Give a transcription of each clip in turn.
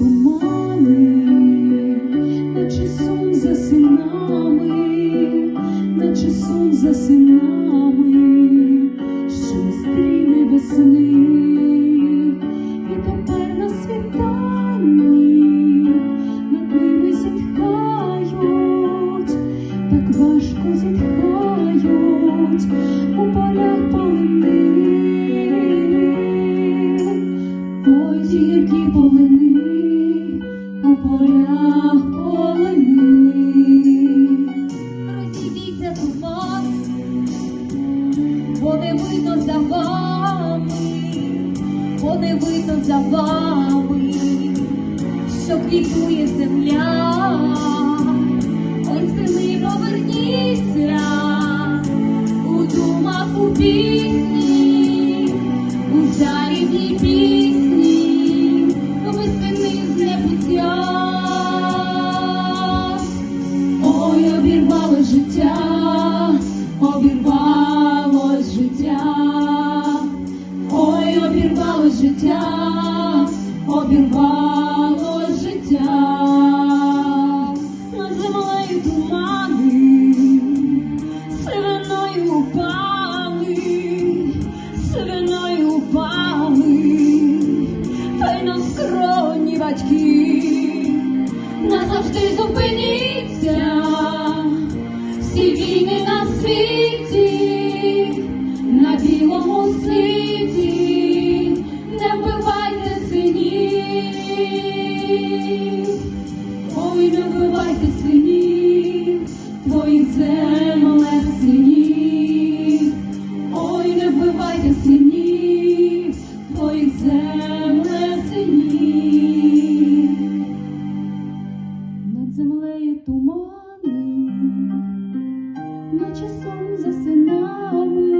тумани, наче за синами, наче сум за синами, що не стріне і тепер на світанні над ними зітхають, так важко зітхають у полях. Не видно за вами, що квітує земля. Ой, сини, поверніться, у думах у пісні, життя, обірвало ой, не вбивайте синів, твоїх земле синів, ой, не вбивайте синів, твоїх земле синів. Над землею тумани, наче сон за синами,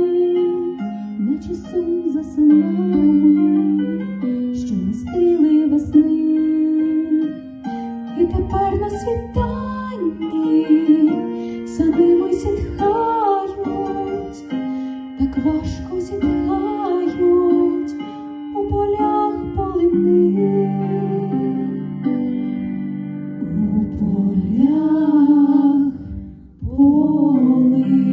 наче сон за тепер на світанні, садимо зітхають, так важко зітхають у полях полини, у полях полини.